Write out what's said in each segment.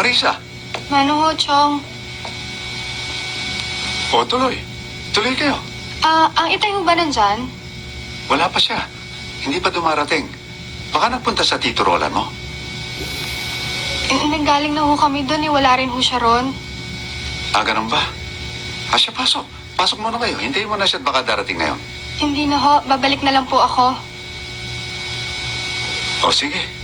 Marisa, Mano ho, Chong. o tuloy. Tuloy kayo. Ah, ang itay ho ba nandyan? Wala pa siya. Hindi pa dumarating. Baka nagpunta sa tito Roland mo. Eh, Nanggaling na ho kami doon eh. Wala rin ho siya ron. Ah, ganun ba? Ah, siya, pasok. Pasok muna kayo. Hintayin mo na siya at baka darating ngayon. Hindi na ho. Babalik na lang po ako. O, sige.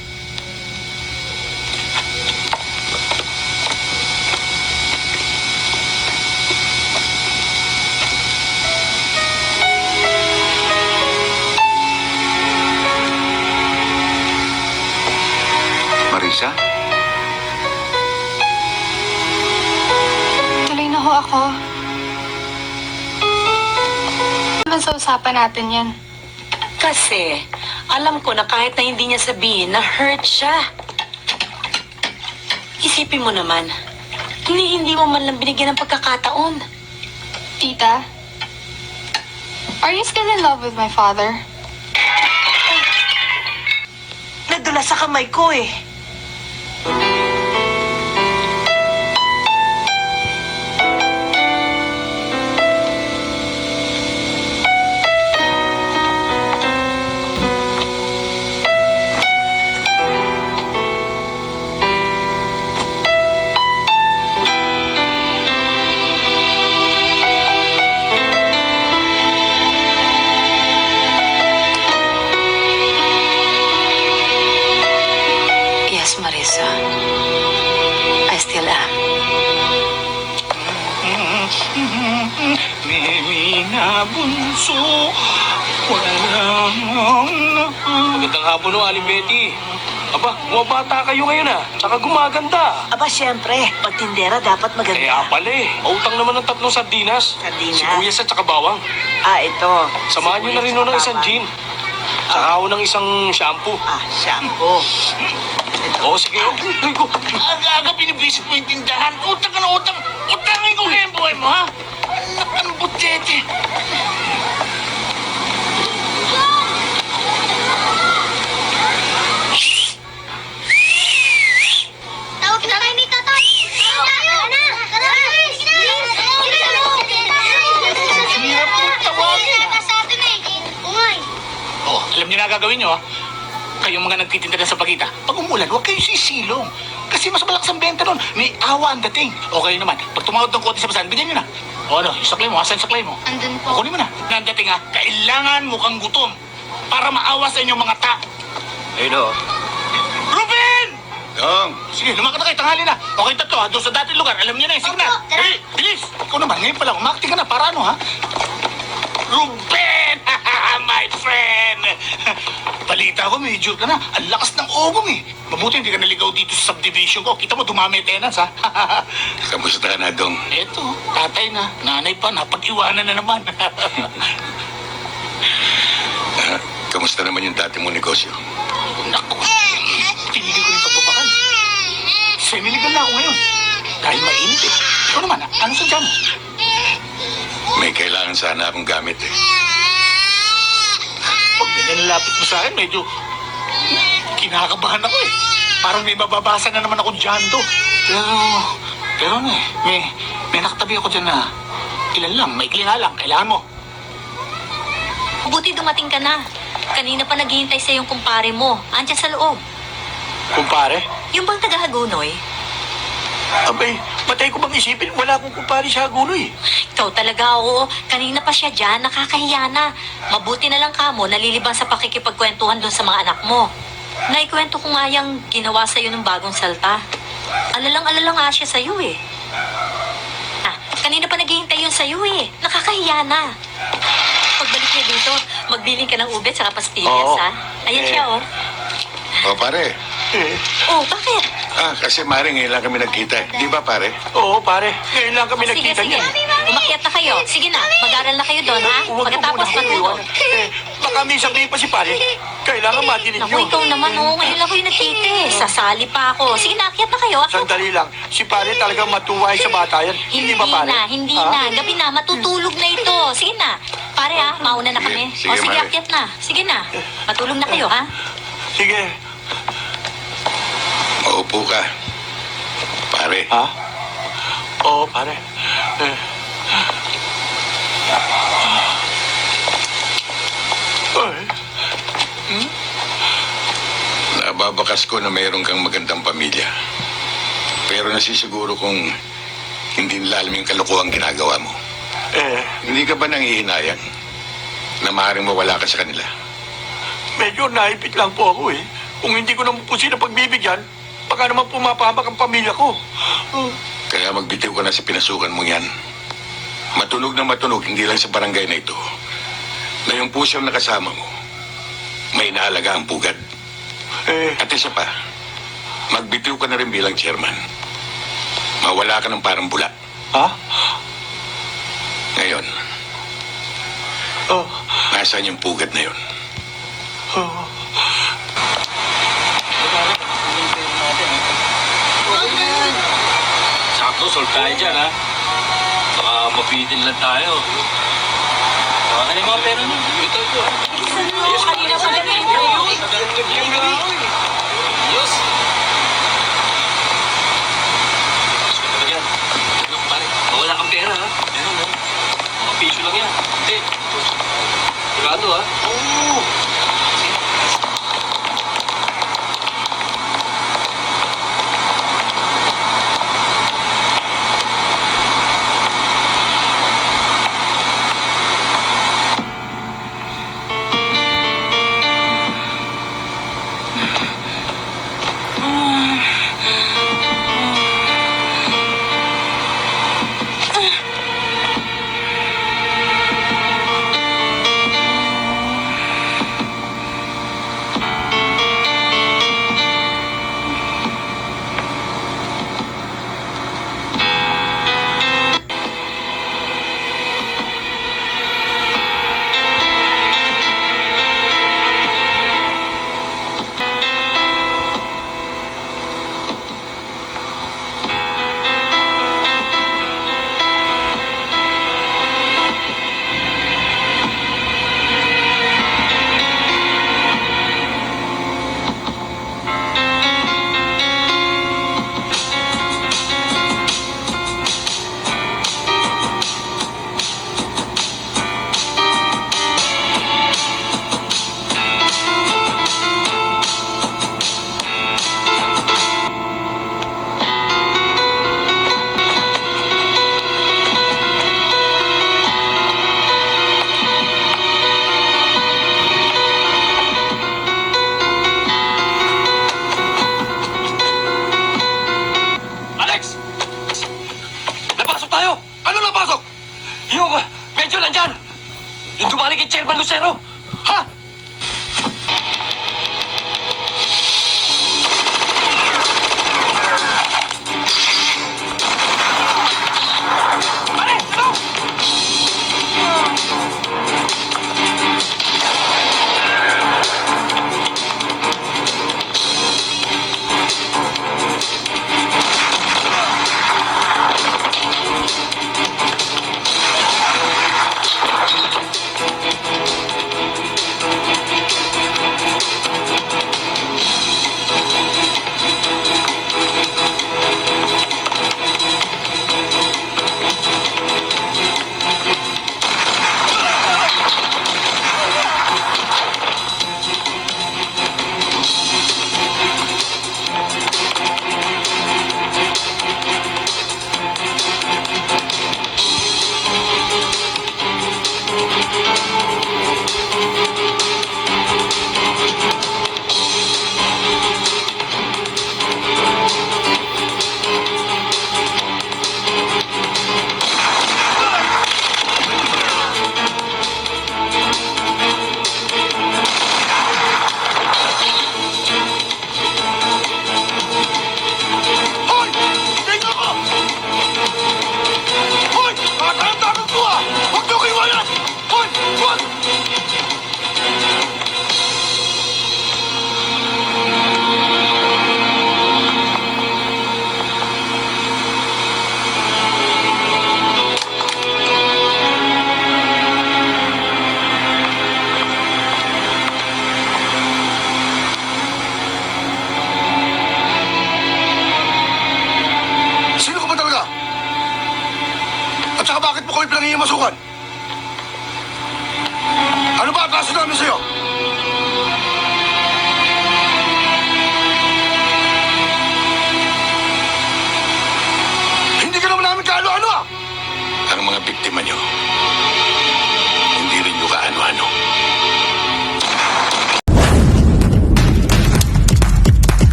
Marisa? Tuloy na ho ako. Naman sa usapan natin yan. Kasi, alam ko na kahit na hindi niya sabihin, na-hurt siya. Isipin mo naman, hindi hindi mo man lang binigyan ng pagkakataon. Tita? Are you still in love with my father? Nadula sa kamay ko eh. Bye. Magandang hapon no, Aling Betty. Aba, bumabata kayo ngayon ah. Tsaka gumaganda. Aba, syempre, pag tindera dapat maganda. Kaya pala eh. Mautang naman ng tatlong sardinas. Sardinas? Sibuyas at tsaka bawang. Ah, ito. Samahan nyo na rin nun ng isang gin. Tsaka ako ng isang shampoo. Ah, shampoo. Oo, sige. Ay, ko. Na gagawin niyo, ha? Kayong mga nagtitinda na sa pagita, pag umulan, huwag kayong sisilong. Kasi mas malakas ang benta nun. May awa ang dating. O kayo naman, pag tumawag ng konti sa basahan, bigyan niyo na. O ano, yung saklay mo, asan yung saklay mo? Andun O, po. kunin mo na. Nandating ha, kailangan mo kang gutom para maawa sa inyong mga ta. Ayun o. Ruben! Dong! Sige, lumakad na kayo, tanghali na. Okay, tatlo ha, doon sa dating lugar. Alam niyo na eh, sige na. Opo, tara. Hey, bilis! Ikaw naman, ngayon pa lang, umakti ka na, para ano ha? Ruben! My friend! Balita ko, medyo ka na. Ang lakas ng ogong eh. Mabuti hindi ka naligaw dito sa subdivision ko. Kita mo, dumami yung tenants ha. Kamusta ka na, Dong? Eto, tatay na, nanay pa, napag-iwanan na naman. Ah, kamusta naman yung dati mong negosyo? Naku, tinigil ko yung pagbabakal. Semi-legal na ako ngayon. Dahil mainit eh. Ikaw naman, ah, ano sa mo? May kailangan sana akong gamit eh. Nilalapit mo sa akin, medyo kinakabahan ako eh. Parang may bababasa na naman akong dyanto. Pero, pero ano eh, may, may nakatabi ako dyan na ilan lang, may nga lang, kailangan mo. Buti dumating ka na. Kanina pa naghihintay sa yung kumpare mo. Andiyan sa loob. Kumpare? Yung bang taga-Hagunoy? Abay, matay ko bang isipin? Wala akong kumpare sa guloy. Ikaw talaga, oo. Kanina pa siya dyan, nakakahiya na. Mabuti na lang ka mo, nalilibang sa pakikipagkwentuhan doon sa mga anak mo. Naikwento ko nga yung ginawa sa'yo ng bagong salta. Alalang-alala nga siya sa'yo eh. Ah, kanina pa naghihintay yun sa'yo eh. Nakakahiya na. Pagbalik niya dito, magbiling ka ng ube at saka pastillas, Oo. ha? Ayan Eh. siya, oh. O, pare. Eh, Oh, bakit? Ah, kasi mare, ngayon lang kami nagkita eh. Di ba, pare? oo pare, ngayon lang kami Sige, nagkita sige. niyan. Umakyat na kayo. Sige na, mag-aral na kayo doon, ha? Huwag Pagkatapos muna matuto. Eh, baka may sabihin pa si pare. Kailangan madinig Naku, nyo. ikaw naman, oh. Ngayon lang kayo nagkita eh. Sasali pa ako. Sige na, akyat na kayo. Sandali lang. Si pare talagang matuway sa bata yan. Hindi ba pare? na, hindi Ha? na. Gabi na, matutulog na ito. Sige na. Pare ha, mauna na kami. Sige, o sige, Mare. akyat na. Sige na. Matulog na kayo, ha? Sige. Maupo ka. Pare, Ha? Oo, pare. Eh. Ay, nababakas ko na mayroon kang magandang pamilya. Pero nasisiguro kong hindi nila alam yung kalokohan ginagawa mo. eh, Hindi ka ba nangihinayang na maaaring mawala ka sa kanila? medyo naipit lang po ako eh. Kung hindi ko naman po sila pagbibigyan, baka naman pumapahamak ang pamilya ko. Kaya magbitiw ka na sa pinasukan mo yan. Matunog na matunog, hindi lang sa barangay na ito. Na yung pusyang nakasama mo, may naalaga ang pugad. Eh, At isa pa, magbitiw ka na rin bilang chairman. Mawala ka ng parang bula. ha? Ngayon, Oh, nasaan yung pugad na yon? oh. Solve tayo dyan, ha? Baka mapitin lang tayo. Baka na yung mga pera niyo. Ito, ito? Kanina pa ganun